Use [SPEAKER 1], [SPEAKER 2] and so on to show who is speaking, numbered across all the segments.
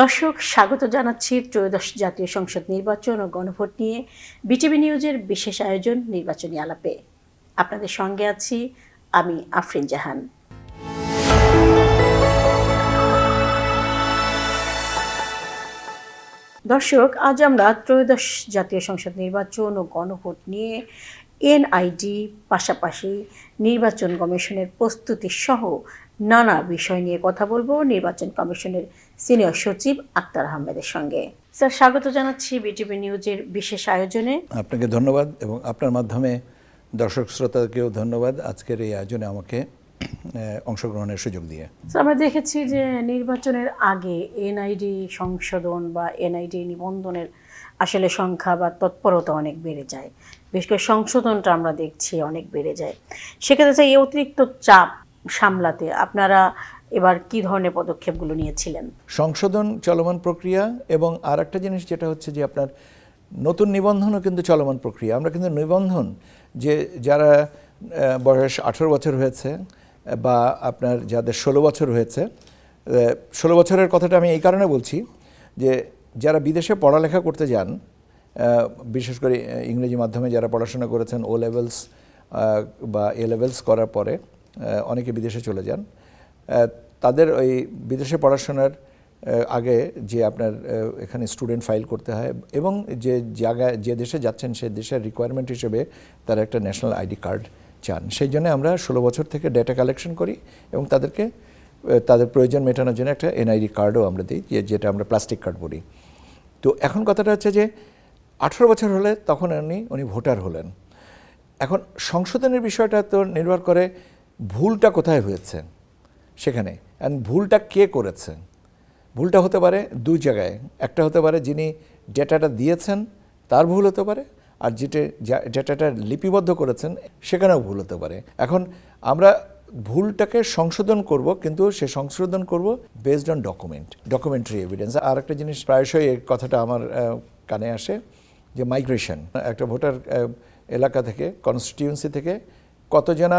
[SPEAKER 1] দর্শক, স্বাগত জানাচ্ছি ত্রয়োদশ জাতীয় সংসদ নির্বাচন ও গণভোট নিয়ে বিটিভি নিউজের বিশেষ আয়োজন নির্বাচনী আলাপে। আপনাদের সঙ্গে আছি আমি আফরিন জাহান। দর্শক, আজ আমরা ত্রয়োদশ জাতীয় সংসদ নির্বাচন ও গণভোট নিয়ে এনআইডি পাশাপাশি নির্বাচন কমিশনের প্রস্তুতি সহ নানা বিষয় নিয়ে কথা বলব নির্বাচন কমিশনের সিনিয়র সচিব আক্তার আহমেদের সঙ্গে। স্যার স্বাগত জানাচ্ছি বিটিভি নিউজের বিশেষ আয়োজনে।
[SPEAKER 2] আপনাকে ধন্যবাদ এবং আপনার মাধ্যমে দর্শক শ্রোতাকেও ধন্যবাদ আজকের এই আয়োজনে আমাকে অংশগ্রহণের সুযোগ দিয়ে।
[SPEAKER 1] স্যার, আমরা দেখেছি যে নির্বাচনের আগে এনআইডি সংশোধন বা এনআইডি নিবন্ধনের আসলে সংখ্যা বা তৎপরতা অনেক বেড়ে যায়। বিশেষ করে সংশোধনটা আমরা দেখছি অনেক বেড়ে যায়। সেক্ষেত্রে এই অতিরিক্ত চাপ সামলাতে। আপনারা এবার কি ধরনের পদক্ষেপগুলো নিয়েছিলেন?
[SPEAKER 2] সংশোধন চলমান প্রক্রিয়া এবং আর একটা জিনিস যেটা হচ্ছে যে আপনার নতুন নিবন্ধনও কিন্তু চলমান প্রক্রিয়া। আমরা কিন্তু নিবন্ধন যে যারা বয়স আঠেরো বছর হয়েছে বা আপনার যাদের ষোলো বছর হয়েছে ষোলো বছরের কথাটা আমি এই কারণে বলছি যে যারা বিদেশে পড়ালেখা করতে যান বিশেষ করে ইংরেজি মাধ্যমে যারা পড়াশোনা করেছেন ও লেভেলস বা এ লেভেলস করার পরে অনেকে বিদেশে চলে যান। তাদের ওই বিদেশে পড়াশোনার আগে যে আপনার এখানে স্টুডেন্ট ফাইল করতে হয় এবং যে জায়গায়, যে দেশে যাচ্ছেন সেই দেশের রিকোয়ারমেন্ট হিসেবে তারা একটা ন্যাশনাল আইডি কার্ড চান। সেই জন্য আমরা ষোলো বছর থেকে ডেটা কালেকশন করি এবং তাদেরকে তাদের প্রয়োজন মেটানোর জন্য একটা এনআইডি কার্ডও আমরা দিই, যে- যেটা আমরা প্লাস্টিক কার্ড বলি। তো এখন কথাটা হচ্ছে যে, আঠেরো বছর হলে তখন উনি উনি ভোটার হলেন। এখন সংশোধনের বিষয়টা তো নির্ভর করে ভুলটা কোথায় হয়েছে? সেখানে। অ্যান্ড ভুলটা কে করেছে ভুলটা হতে পারে দুই জায়গায়। একটা হতে পারে যিনি ডেটাটা দিয়েছেন, তার ভুল হতে পারে। আর যেটা ডেটাটা লিপিবদ্ধ করেছেন, সেখানেও ভুল হতে পারে। এখন আমরা ভুলটাকে সংশোধন করব, কিন্তু সে সংশোধন করব based on document documentary evidence আর একটা জিনিস প্রায়শই এই কথাটা আমার কানে আসে, যে মাইগ্রেশন একটা ভোটার এলাকা থেকে কনস্টিটিউয়েন্সি থেকে কতজনা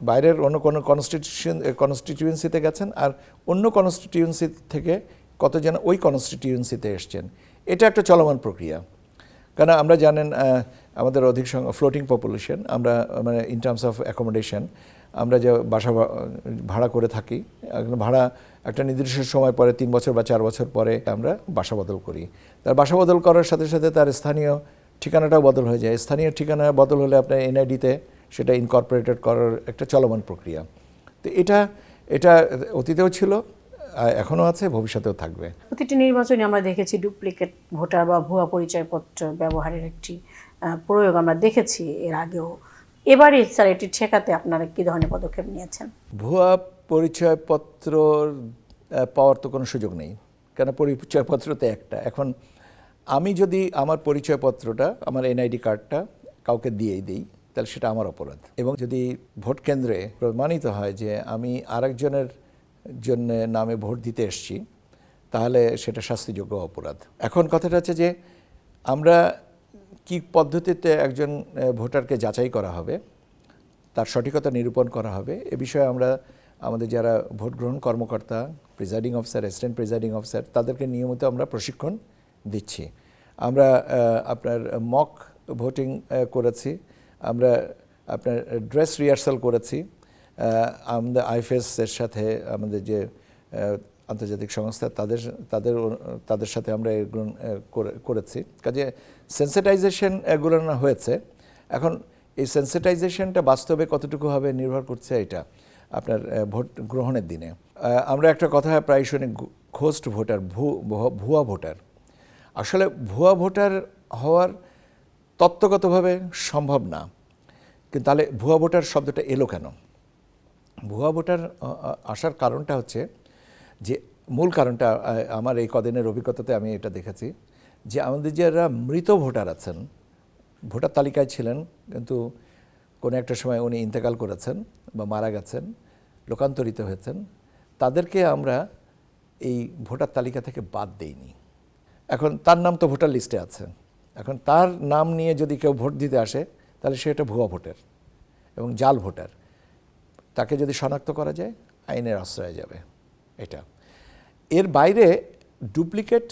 [SPEAKER 2] বাইরের অন্য কোনো কনস্টিটিউশন কনস্টিটিউয়েন্সিতে গেছেন আর অন্য কনস্টিটিউয়েন্সি থেকে কতজন ওই কনস্টিটিউয়েন্সিতে এসছেন। এটা একটা চলমান প্রক্রিয়া। কারণ আমরা জানেন আমাদের অধিক ফ্লোটিং পপুলেশন আমরা মানে ইন টার্মস অফ অ্যাকোমোডেশন আমরা যে বাসা ভাড়া করে থাকি ভাড়া একটা নির্দিষ্ট সময় পরে, তিন বছর বা চার বছর পরে আমরা বাসা বদল করি। তার বাসা বদল করার সাথে সাথে তার স্থানীয় ঠিকানাটাও বদল হয়ে যায়। স্থানীয় ঠিকানা বদল হলে আপনার এনআইডিতে সেটা ইনকর্পোরেটেড করার একটা চলমান প্রক্রিয়া। তো এটা এটা অতীতেও ছিল এখনও আছে ভবিষ্যতেও থাকবে।
[SPEAKER 1] প্রতিটি নির্বাচনে আমরা দেখেছি ডুপ্লিকেট ভোটার বা ভুয়া পরিচয়পত্র ব্যবহারের একটি প্রয়োগ আমরা দেখেছি এর আগেও। এবারে স্যার এটি ঠেকাতে আপনারা কি ধরনের পদক্ষেপ নিয়েছেন?
[SPEAKER 2] ভুয়া পরিচয়পত্র পাওয়ার তো কোনো সুযোগ নেই। কেন পরিচয়পত্র তো একটা। এখন আমি যদি আমার পরিচয়পত্রটা আমার এনআইডি কার্ডটা কাউকে দিয়েই দিই তাহলে সেটা আমার অপরাধ। এবং যদি ভোট কেন্দ্রে প্রমাণিত হয় যে আমি আরেকজনের জন্য নামে ভোট দিতে এসছি, তাহলে সেটা শাস্তিযোগ্য অপরাধ। এখন কথাটা হচ্ছে যে আমরা কি পদ্ধতিতে একজন ভোটারকে যাচাই করা হবে, তার সঠিকতা নিরূপণ করা হবে, এ বিষয়ে আমরা আমাদের যারা ভোট গ্রহণ কর্মকর্তা, presiding officer, assistant presiding officer, তাদেরকে নিয়মিত আমরা প্রশিক্ষণ দিচ্ছি। আমরা আপনার মক ভোটিং করেছি। আমরা আপনার ড্রেস রিহার্সাল করেছি। আমাদের আইএফএস এর সাথে আমাদের যে আন্তর্জাতিক সংস্থা, তাদের তাদের তাদের সাথে আমরা এগুলো করে- করেছি। কাজে সেন্সিটাইজেশন এগুলো না হয়েছে। এখন এই সেন্সিটাইজেশনটা বাস্তবে কতটুকু হবে নির্ভর করছে এটা, আপনার ভোট গ্রহণের দিনে। আমরা একটা কথা প্রায় শুনি ঘোস্ট ভোটার ভুয়া ভোটার। আসলে ভুয়া ভোটার হওয়ার তত্ত্বগতভাবে সম্ভব না। কিন্তু তাহলে ভুয়া ভোটার শব্দটা এলো কেন? ভুয়া ভোটার আসার কারণটা হচ্ছে যে, মূল কারণটা আমার এই কদিনের অভিজ্ঞতাতে আমি এটা দেখেছি যে, আমাদের যারা মৃত ভোটার আছেন, ভোটার তালিকায় ছিলেন, কিন্তু কোনো একটা সময় উনি ইন্তেকাল করেছেন বা মারা গেছেন, লোকান্তরিত হয়েছেন, তাদেরকে আমরা এই ভোটার তালিকা থেকে বাদ দেইনি। এখন তার নাম তো ভোটার লিস্টে আছে। এখন তার নাম নিয়ে যদি কেউ ভোট দিতে আসে, তাহলে সে একটা ভুয়া ভোটার এবং জাল ভোটার। তাকে যদি শনাক্ত করা যায়, আইনের আশ্রয়ে যাবে। এটা। এর বাইরে ডুপ্লিকেট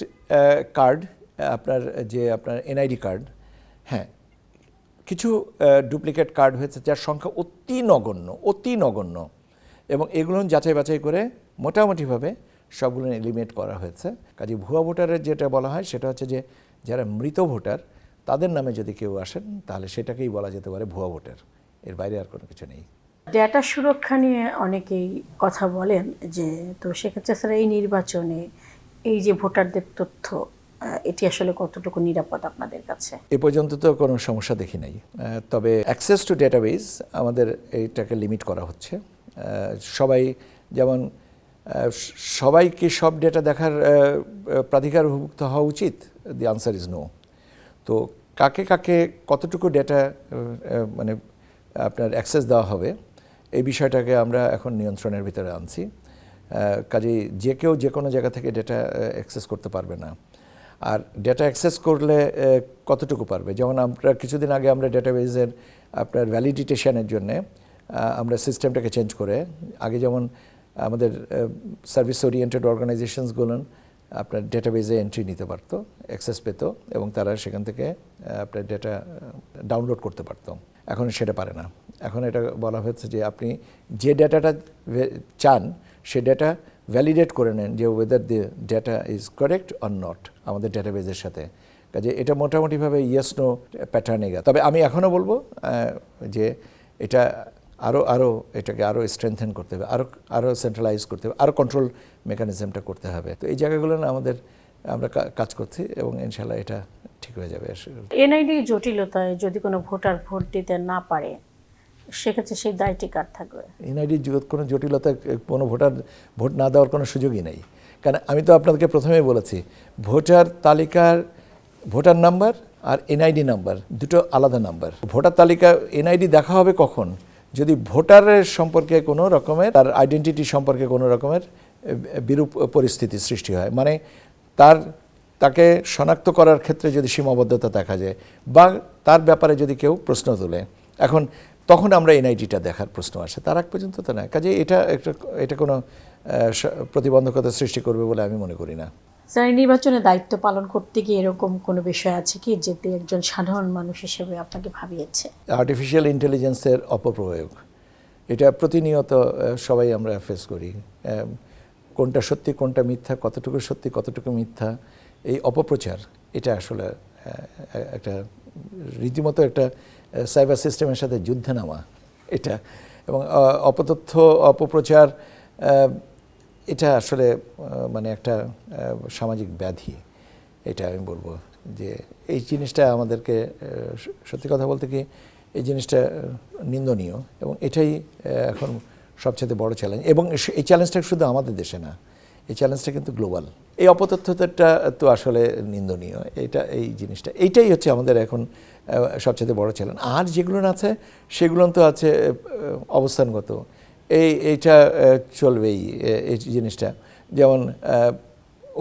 [SPEAKER 2] কার্ড, আপনার যে আপনার এনআইডি কার্ড হ্যাঁ কিছু ডুপ্লিকেট কার্ড হয়েছে যার সংখ্যা অতি নগণ্য অতি নগণ্য। এবং এগুলো যাচাই বাছাই করে মোটামুটিভাবে সবগুলো এলিমিনেট করা হয়েছে। কাজে ভুয়া ভোটারের যেটা বলা হয়, সেটা হচ্ছে যে যারা মৃত ভোটার তাদের নামে যদি কেউ আসেন তাহলে সেটাকেই বলা যেতে পারে ভুয়া ভোটার। এর বাইরে আর কোনো কিছু নেই।
[SPEAKER 1] ডেটা সুরক্ষা নিয়ে অনেকেই কথা বলেন যে তো সেক্ষেত্রে স্যার এই নির্বাচনে এই যে ভোটারদের তথ্য এটি আসলে কতটুকু নিরাপদ আপনাদের কাছে?
[SPEAKER 2] এ পর্যন্ত তো কোনো সমস্যা দেখি নাই। তবে অ্যাক্সেস টু ডেটাবেস আমাদের এইটাকে লিমিট করা হচ্ছে। সবাই যেমন আহ, স- সবাই কি সব ডেটা দেখার প্রাধিকারভুক্ত হওয়া উচিত। দি আনসার ইজ নো তো কাকে কাকে কতটুকু ডেটা মানে আপনার অ্যাক্সেস দেওয়া হবে, এই বিষয়টাকে আমরা এখন নিয়ন্ত্রণের ভিতরে আনছি। কাজেই যে কেউ যে কোনো জায়গা থেকে ডেটা অ্যাক্সেস করতে পারবে না। আর ডেটা অ্যাক্সেস করলে কতটুকু পারবে? যেমন আমরা কিছুদিন আগে আমরা ডেটাবেজের আপনার ভ্যালিডিটেশনের জন্যে আমরা সিস্টেমটাকে চেঞ্জ করে, আগে যেমন আমাদের সার্ভিস ওরিয়েন্টেড অর্গানাইজেশনসগুলো আপনার ডেটাবেজে এন্ট্রি নিতে পারতো অ্যাক্সেস পেত এবং তারা সেখান থেকে আপনার ডেটা ডাউনলোড করতে পারতো। এখন সেটা পারে না। এখন এটা বলা হয়েছে যে আপনি যে ডেটাটা চান, সে ডেটা ভ্যালিডেট করে নেন যে whether the data is correct or not আমাদের ডেটাবেজের সাথে। কাজে এটা মোটামুটিভাবে ইয়েস নো প্যাটার্নে গেছে তবে আমি এখনও বলব যে এটা আরও আরও এটাকে আরও স্ট্রেংথেন করতে হবে আরও আরও সেন্ট্রালাইজ করতে হবে আরও কন্ট্রোল মেকানিজমটা করতে হবে। তো এই জায়গাগুলো না আমাদের আমরা কাজ করছি এবং ইনশাল্লাহ এটা ঠিক হয়ে যাবে।
[SPEAKER 1] এনআইডি জটিলতায় যদি কোনো ভোটার ভোট দিতে না পারে সেক্ষেত্রে সেই দায়টি কার থাকবে?
[SPEAKER 2] এনআইডির জগৎ কোনো জটিলতা কোনো ভোটার ভোট না দেওয়ার কোনো সুযোগই নেই। কারণ আমি তো আপনাদেরকে প্রথমেই বলেছি ভোটার তালিকার ভোটার নাম্বার আর এনআইডি নাম্বার দুটো আলাদা নাম্বার। ভোটার তালিকা এনআইডি দেখা হবে কখন? যদি ভোটারের সম্পর্কে কোনো রকমের, তার আইডেন্টিটি সম্পর্কে কোনো রকমের বিরূপ পরিস্থিতি সৃষ্টি হয়। মানে তার, তাকে শনাক্ত করার ক্ষেত্রে যদি সীমাবদ্ধতা দেখা যায় বা তার ব্যাপারে যদি কেউ প্রশ্ন তোলে, এখন তখন আমরা এনআইডিটা দেখার প্রশ্ন আসে। তার আগ পর্যন্ত তো না। কাজে এটা একটা, এটা কোনো প্রতিবন্ধকতা সৃষ্টি করবে বলে আমি মনে করি না।
[SPEAKER 1] স্যার নির্বাচনে দায়িত্ব পালন করতে গিয়ে এরকম কোনো বিষয় আছে কি যেটি একজন সাধারণ মানুষ হিসেবে আপনাকে ভাবিয়েছে?
[SPEAKER 2] আর্টিফিশিয়াল ইন্টেলিজেন্সের অপপ্রয়োগ। এটা প্রতিনিয়ত সবাই আমরা ফেস করি। কোনটা সত্যি, কোনটা মিথ্যা, কতটুকু সত্যি, কতটুকু মিথ্যা, এই অপপ্রচার, এটা আসলে একটা রীতিমতো একটা সাইবার সিস্টেমের সাথে যুদ্ধে নামা, এটা। এবং অপতথ্য, অপপ্রচার এটা আসলে মানে একটা সামাজিক ব্যাধি, এটা আমি বলব যে এই জিনিসটা আমাদেরকে সত্যি কথা বলতে কি, এই জিনিসটা নিন্দনীয় এবং এটাই এখন সবচেয়ে বড় চ্যালেঞ্জ এবং এই চ্যালেঞ্জটা শুধু আমাদের দেশে না, এই চ্যালেঞ্জটা কিন্তু গ্লোবাল এই অপতথ্যতাটা তো আসলে নিন্দনীয়, এটা, এই জিনিসটা, এইটাই হচ্ছে আমাদের এখন সবচেয়ে বড় চ্যালেঞ্জ আর যেগুলো আছে, সেগুলো তো আছে অবস্থানগত। এই আহ, চলবেই এই জিনিসটা। যেমন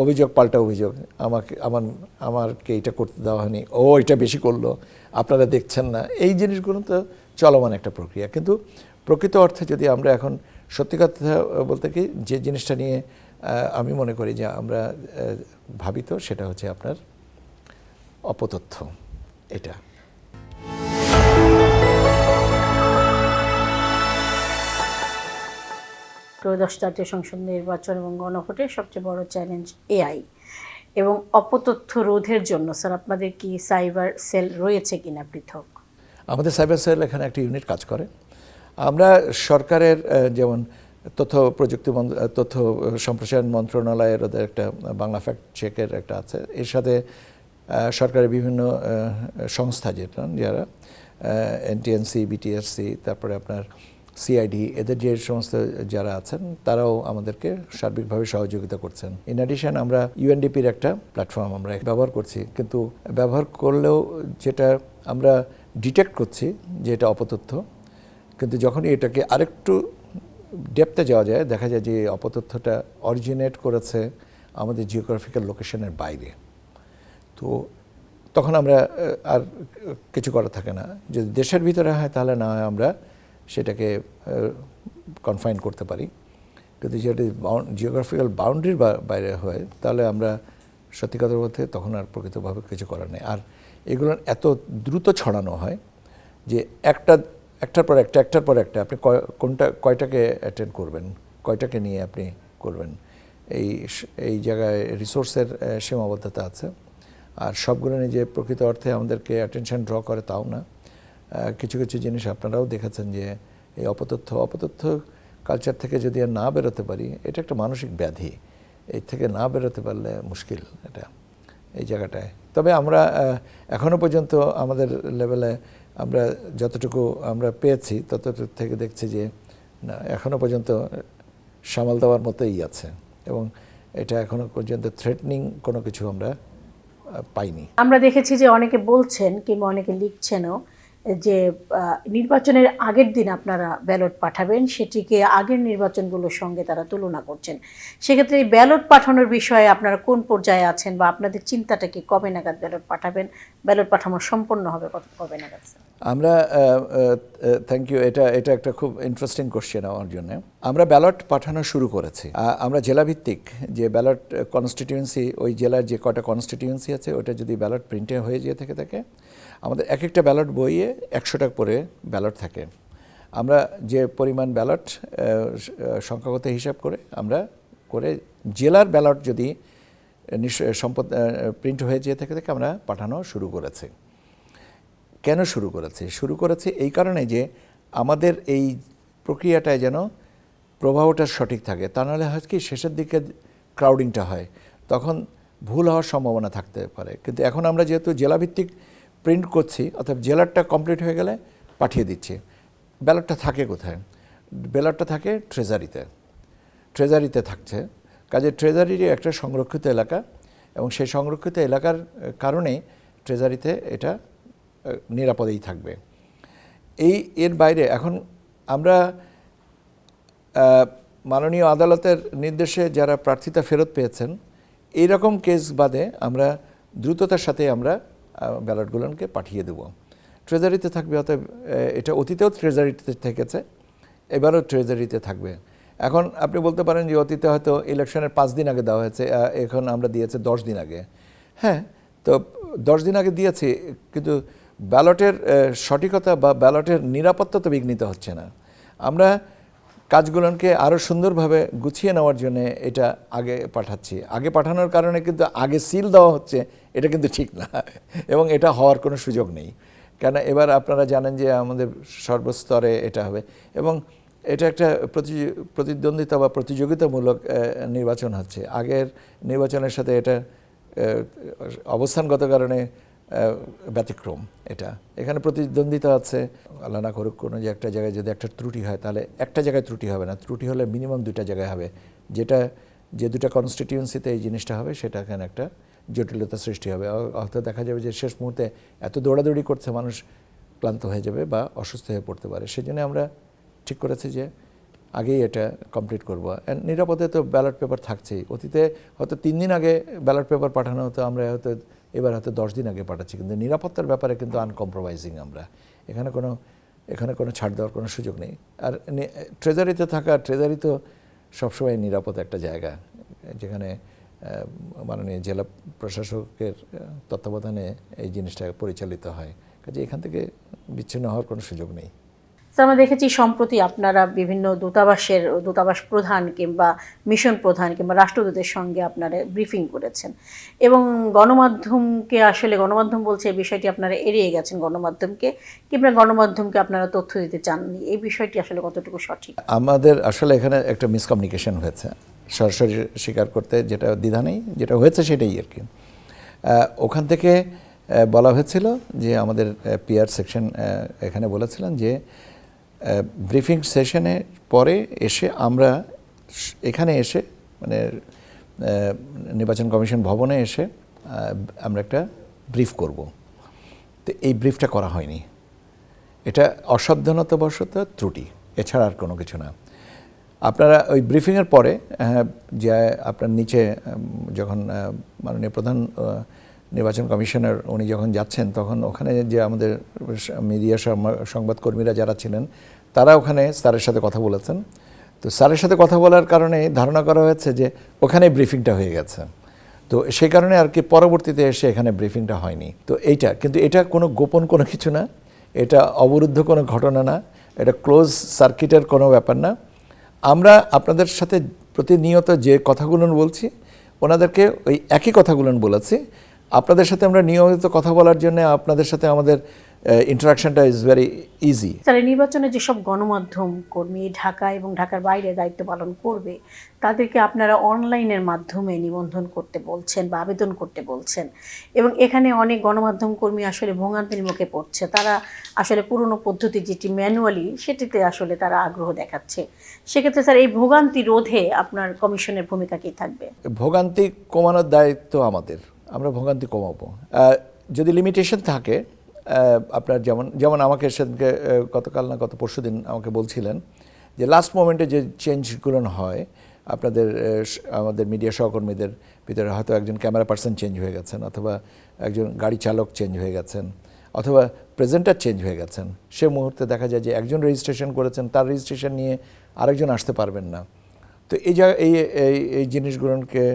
[SPEAKER 2] অভিযোগ পাল্টা অভিযোগ। আমাকে আমার আমারকে এটা করতে দেওয়া হয়নি। ও এটা বেশি করল। আপনারা দেখছেন না। এই জিনিসগুলো তো চলমান একটা প্রক্রিয়া। কিন্তু প্রকৃত অর্থে যদি আমরা এখন সত্যি কথা বলতে কি যে জিনিসটা নিয়ে আমি মনে করি যে আমরা ভাবিত সেটা হচ্ছে আপনার অপতথ্য। এটা।
[SPEAKER 1] ত্রয়োদশ জাতীয় সংসদ নির্বাচন এবং গণভোটের সবচেয়ে বড় চ্যালেঞ্জ এআই। এবং অপতথ্য রোধের জন্য, স্যার, আপনাদের কি সাইবার সেল রয়েছে কিনা পৃথক?
[SPEAKER 2] আমাদের সাইবার সেল এখানে একটা ইউনিট কাজ করে। আমরা সরকারের যেমন তথ্য প্রযুক্তি তথ্য সম্প্রসারণ মন্ত্রণালয়ের ওদের একটা, বাংলা ফ্যাক্ট চেকের একটা আছে। এর সাথে সরকারের বিভিন্ন সংস্থা যেটা, যারা এনটিএনসি বিটিএসসি তারপরে আপনার সিআইডি এদের যে সমস্ত যারা আছেন, তারাও আমাদেরকে সার্বিকভাবে সহযোগিতা করছেন। ইন অ্যাডিশন আমরা ইউএনডিপির একটা প্ল্যাটফর্ম আমরা ব্যবহার করছি। কিন্তু ব্যবহার করলেও যেটা আমরা ডিটেক্ট করছি যে এটা অপতথ্য, কিন্তু যখনই এটাকে আরেকটু ডেপতে যাওয়া যায়, দেখা যায় যে অপতথ্যটা অরিজিনেট করেছে আমাদের জিওগ্রাফিক্যাল লোকেশনের বাইরে। তো তখন আমরা আর কিছু করা থাকে না। যদি দেশের ভিতরে হয়, তাহলে না হয় আমরা সেটাকে কনফাইন করতে পারি। কিন্তু যদি জিওগ্রাফিক্যাল বাউন্ডারির বাইরে হয়, তাহলে আমরা সত্যি কথা বলতে তখন আর প্রকৃতভাবে কিছু করার নেই। আর এগুলো এত দ্রুত ছড়ানো হয় যে একটা, একটার পর একটা, একটার পর একটা আপনি কোনটা, কয়টাকে অ্যাটেন্ড করবেন, কয়টাকে নিয়ে আপনি করবেন। এই এই জায়গায় রিসোর্সের সীমাবদ্ধতা আছে। আর সবগুলো নিয়ে যে প্রকৃত অর্থে আমাদেরকে অ্যাটেনশন ড্র করে তাও না। কিছু কিছু জিনিস আপনারাও দেখেছেন যে এই অপতথ্য অপতথ্য কালচার থেকে যদি আর না বেরোতে পারি, এটা একটা মানসিক ব্যাধি। এর থেকে না বেরোতে পারলে মুশকিল এটা, এই জায়গাটায়। তবে আমরা এখনও পর্যন্ত আমাদের লেভেলে আমরা যতটুকু আমরা পেয়েছি, ততটুকু থেকে দেখছি যে, না, এখনও পর্যন্ত সামাল দেওয়ার মতোই আছে এবং এটা এখনও পর্যন্ত থ্রেটনিং কোনো কিছু আমরা পাইনি।
[SPEAKER 1] আমরা দেখেছি যে অনেকে বলছেন কিংবা অনেকে লিখছেনও যে নির্বাচনের আগের দিন আপনারা ব্যালট পাঠাবেন, সেটিকে আগের নির্বাচনগুলোর সঙ্গে তারা তুলনা করছেন। সেক্ষেত্রে এই ব্যালট পাঠানোর বিষয়ে আপনারা কোন পর্যায়ে আছেন বা আপনাদের চিন্তাটা কি কবে নাগাদ ব্যালট পাঠাবেন? ব্যালট পাঠানো সম্পন্ন হবে কবে নাগাদ
[SPEAKER 2] আমরা থ্যাংক ইউ এটা এটা একটা খুব ইন্টারেস্টিং কোশ্চেন আমার জন্য। আমরা ব্যালট পাঠানো শুরু করেছি। আমরা জেলাভিত্তিক যে ব্যালট কনস্টিটিউয়েন্সি ওই জেলার যে কটা কনস্টিটিউয়েন্সি আছে, ওটা যদি ব্যালট প্রিন্টে হয়ে যেয়ে থেকে থাকে আমাদের এক একটা ব্যালট বইয়ে একশোটা করে ব্যালট থাকে। আমরা যে পরিমাণ ব্যালট সংখ্যাগত হিসাব করে আমরা করে জেলার ব্যালট যদি সম্পদ প্রিন্ট হয়ে যেয়ে থেকে থেকে আমরা পাঠানো শুরু করেছি। কেন শুরু করেছে? শুরু করেছে এই কারণে যে আমাদের এই প্রক্রিয়াটায় যেন প্রবাহটা সঠিক থাকে। তা নাহলে হয় কি, শেষের দিকে ক্রাউডিংটা হয়। তখন ভুল হওয়ার সম্ভাবনা থাকতে পারে। কিন্তু এখন আমরা যেহেতু জেলাভিত্তিক প্রিন্ট করছি অর্থাৎ জেলারটা কমপ্লিট হয়ে গেলে পাঠিয়ে দিচ্ছি। ব্যালটটা থাকে কোথায়? ব্যালটটা থাকে ট্রেজারিতে ট্রেজারিতে থাকছে। কাজে ট্রেজারিরই একটা সংরক্ষিত এলাকা এবং সেই সংরক্ষিত এলাকার কারণেই ট্রেজারিতে এটা নিরাপদেই থাকবে। এই এর বাইরে এখন আমরা মাননীয় আদালতের নির্দেশে যারা প্রার্থিতা ফেরত পেয়েছেন এই রকম কেস বাদে আমরা দ্রুততার সাথে আমরা ব্যালটগুলোকে পাঠিয়ে দেব। ট্রেজারিতে থাকবে, অতএব এটা অতীতেও ট্রেজারিতে থেকেছে, এবারও ট্রেজারিতে থাকবে। এখন আপনি বলতে পারেন যে অতীতে হয়তো ইলেকশনের পাঁচ দিন আগে দেওয়া হয়েছে এখন আমরা দিয়েছে দশ দিন আগে। হ্যাঁ তো দশ দিন আগে দিয়েছি, কিন্তু ব্যালটের সঠিকতা বা ব্যালটের নিরাপত্তা তো বিঘ্নিত হচ্ছে না। আমরা কাজগুলোকে আরও সুন্দরভাবে গুছিয়ে নেওয়ার জন্য এটা আগে পাঠাচ্ছি। আগে পাঠানোর কারণে কিন্তু আগে সিল দেওয়া হচ্ছে, এটা কিন্তু ঠিক না। এবং এটা হওয়ার কোনো সুযোগ নেই। কেন এবার আপনারা জানেন যে আমাদের সর্বস্তরে এটা হবে। এবং এটা একটা প্রতি, প্রতিদ্বন্দ্বিতা বা প্রতিযোগিতামূলক নির্বাচন হচ্ছে। আগের নির্বাচনের সাথে এটা অবস্থানগত কারণে ব্যতিক্রম এটা। এখানে প্রতিদ্বন্দ্বিতা আছে। আল্লাহ না করুক কোনো যে একটা জায়গায় যদি একটা ত্রুটি হয়, তাহলে একটা জায়গায় ত্রুটি হবে না। ত্রুটি হলে মিনিমাম দুটা জায়গায় হবে। যেটা, যে দুটা কনস্টিটিউয়েন্সিতে এই জিনিসটা হবে, সেটা এখানে একটা জটিলতা সৃষ্টি হবে। হয়তো দেখা যাবে যে শেষ মুহূর্তে এত দৌড়াদৌড়ি করছে, মানুষ ক্লান্ত হয়ে যাবে বা অসুস্থ হয়ে পড়তে পারে। সেজন্য আমরা ঠিক করেছি যে আগেই এটা কমপ্লিট করব। And নিরাপদে তো ব্যালট পেপার থাকছেই। অতীতে হয়তো তিন দিন আগে ব্যালট পেপার পাঠানো হতো, আমরা হয়তো এবার হয়তো দশ দিন আগে পাঠাচ্ছি, কিন্তু নিরাপত্তার ব্যাপারে কিন্তু আনকম্প্রোমাইজিং আমরা। এখানে কোনো এখানে কোনো ছাড় দেওয়ার কোনো সুযোগ নেই। আর ট্রেজারিতে থাকা ট্রেজারি তো সবসময় নিরাপদ একটা জায়গা, যেখানে মাননীয় জেলা প্রশাসকের তত্ত্বাবধানে এই জিনিসটা পরিচালিত হয়। কাজে এখান থেকে বিচ্ছিন্ন হওয়ার কোনো সুযোগ নেই।
[SPEAKER 1] আমরা দেখেছি সম্প্রতি আপনারা বিভিন্ন দূতাবাসের, দূতাবাস প্রধান কিংবা মিশন প্রধান কিংবা রাষ্ট্রদূতের সঙ্গে আপনারা ব্রিফিং করেছেন। এবং গণমাধ্যমকে আসলে, গণমাধ্যম বলছে এই বিষয়টি আপনারা এড়িয়ে গেছেন গণমাধ্যমকে, কিংবা গণমাধ্যমকে আপনারা তথ্য দিতে চাননি। এই বিষয়টি আসলে কতটুকু সঠিক?
[SPEAKER 2] আমাদের আসলে এখানে একটা মিসকমিউনিকেশন হয়েছে। সরাসরি স্বীকার করতে যেটা দ্বিধা নেই, যেটা হয়েছে সেটাই আর কি। ওখান থেকে বলা হয়েছিল যে আমাদের পিআর সেকশন এখানে বলেছিলেন যে ব্রিফিং সেশনে পরে এসে আমরা এখানে এসে মানে নির্বাচন কমিশন ভবনে এসে আমরা একটা ব্রিফ করব। তো এই ব্রিফটা করা হয়নি। এটা অসাবধানতাবশত ত্রুটি, এছাড়া আর কোনো কিছু না। আপনারা ওই ব্রিফিংয়ের পরে যে আপনার নিচে যখন মাননীয় প্রধান নির্বাচন কমিশনার উনি যখন যাচ্ছেন, তখন ওখানে যে আমাদের মিডিয়া সংবাদকর্মীরা যারা ছিলেন, তারা ওখানে স্যারের সাথে কথা বলেছেন। তো স্যারের সাথে কথা বলার কারণে ধারণা করা হয়েছে যে ওখানে ব্রিফিংটা হয়ে গেছে। তো সেই কারণে আর কি পরবর্তীতে এসে এখানে ব্রিফিংটা হয়নি। তো এইটা, কিন্তু এটা কোনো গোপন কোনো কিছু না। এটা অবরুদ্ধ কোনো ঘটনা না। এটা ক্লোজ সার্কিটের কোনো ব্যাপার না। আমরা আপনাদের সাথে প্রতিনিয়ত যে কথাগুলো বলছি, ওনাদেরকে ওই একই কথাগুলো বলেছি। আপনাদের সাথে আমরা নিয়মিত কথা বলার জন্য আপনাদের সাথে আমাদের ইন্টারাকশনটা ইজ ভেরি ইজি
[SPEAKER 1] স্যার এই নির্বাচনে যেসব গণমাধ্যম কর্মী ঢাকা এবং ঢাকার বাইরে দায়িত্ব পালন করবে তাদেরকে আপনারা অনলাইনের মাধ্যমে নিবন্ধন করতে বলছেন বা আবেদন করতে বলছেন। এবং এখানে অনেক গণমাধ্যম কর্মী আসলে ভোগান্তির মুখে পড়ছে। তারা আসলে পুরনো পদ্ধতি যেটি ম্যানুয়ালি সেটিতে আসলে তারা আগ্রহ দেখাচ্ছে। সেক্ষেত্রে স্যার এই ভোগান্তি রোধে আপনার কমিশনের ভূমিকা কী থাকবে?
[SPEAKER 2] ভোগান্তি কমানোর দায়িত্ব আমাদের। আমরা ভোগান্তি কমাবো। যদি লিমিটেশন থাকে আপনার যেমন যেমন আমাকে সেদিনকে গতকাল না গত পরশু দিন আমাকে বলছিলেন যে লাস্ট মোমেন্টে যে চেঞ্জগুলো হয়, আপনাদের আমাদের মিডিয়া সহকর্মীদের ভিতরে হয়তো একজন ক্যামেরা পার্সন চেঞ্জ হয়ে গেছেন, অথবা একজন গাড়ি চালক চেঞ্জ হয়ে গেছেন, অথবা প্রেজেন্টার চেঞ্জ হয়ে গেছেন। সে মুহূর্তে দেখা যায় যে একজন রেজিস্ট্রেশন করেছেন, তার রেজিস্ট্রেশন নিয়ে আরেকজন আসতে পারবেন না। তো এই এই এই জিনিসগুলোকে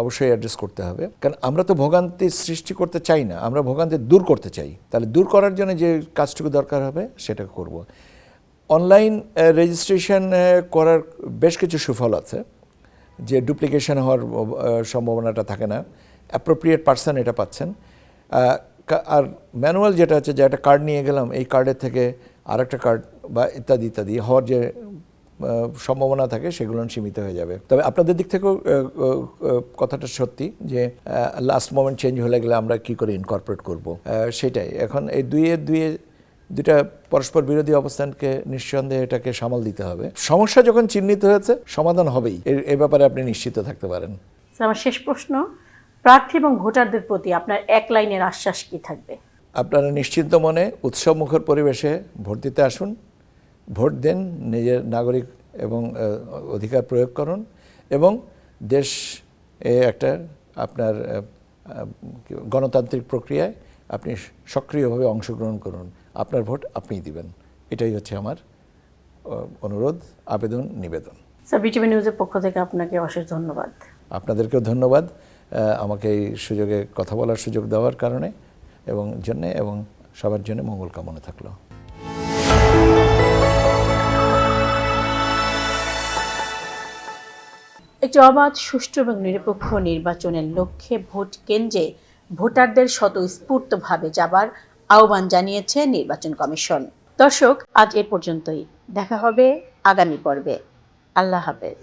[SPEAKER 2] অবশ্যই অ্যাড্রেস করতে হবে। কারণ আমরা তো ভোগান্তি সৃষ্টি করতে চাই না, আমরা ভোগান্তি দূর করতে চাই। তাহলে দূর করার জন্য যে কাজটুকু দরকার হবে, সেটা করব। অনলাইন রেজিস্ট্রেশন করার বেশ কিছু সুফল আছে, যে ডুপ্লিকেশন হওয়ার সম্ভাবনাটা থাকে না। অ্যাপ্রোপ্রিয়েট পার্সন এটা পাচ্ছেন। আর ম্যানুয়াল যেটা আছে, যে একটা কার্ড নিয়ে গেলাম, এই কার্ডের থেকে আরেকটা কার্ড বা ইত্যাদি ইত্যাদি, হওয়ার যে সম্ভাবনা থাকে সেগুলো সীমিত হয়ে যাবে। তবে আপনাদের দিক থেকেও কথাটা সত্যি যে লাস্ট মোমেন্ট চেঞ্জ হলে গেলে আমরা কি করে ইনকর্পোরেট করব? সেটাই। এখন এই দুইয়ে দুইয়ে দুটা পরস্পর বিরোধী অবস্থানকে নিঃসন্দেহে এটাকে সামাল দিতে হবে। সমস্যা যখন চিহ্নিত হয়েছে সমাধান হবেই। এ- এ ব্যাপারে আপনি নিশ্চিত থাকতে পারেন।
[SPEAKER 1] আমার শেষ প্রশ্ন প্রার্থী এবং ভোটারদের প্রতি আপনার এক লাইনের আশ্বাস কি থাকবে?
[SPEAKER 2] আপনারা নিশ্চিন্ত মনে উৎসবমুখর পরিবেশে ভোট দিতে আসুন। ভোট দেন নিজের নাগরিক এবং অধিকার প্রয়োগ করুন এবং দেশ এ একটা আপনার গণতান্ত্রিক প্রক্রিয়ায় আপনি সক্রিয়ভাবে অংশগ্রহণ করুন। আপনার ভোট আপনিই দিবেন। এটাই হচ্ছে আমার অনুরোধ আবেদন নিবেদন।
[SPEAKER 1] স্যার বিটিভি নিউজের পক্ষ থেকে আপনাকে অশেষ ধন্যবাদ।
[SPEAKER 2] আপনাদেরকেও ধন্যবাদ আমাকে এই সুযোগে কথা বলার সুযোগ দেওয়ার কারণে এবং জন্যে এবং সবার জন্য মঙ্গল কামনা থাকল।
[SPEAKER 1] একটি অবাধ, সুষ্ঠু এবং নিরপেক্ষ নির্বাচনের লক্ষ্যে ভোট কেন্দ্রে ভোটারদের স্বতঃস্ফূর্তভাবে যাবার আহ্বান জানিয়েছে নির্বাচন কমিশন। দর্শক, আজ এ পর্যন্তই। দেখা হবে আগামী পর্বে। আল্লাহ হাফেজ।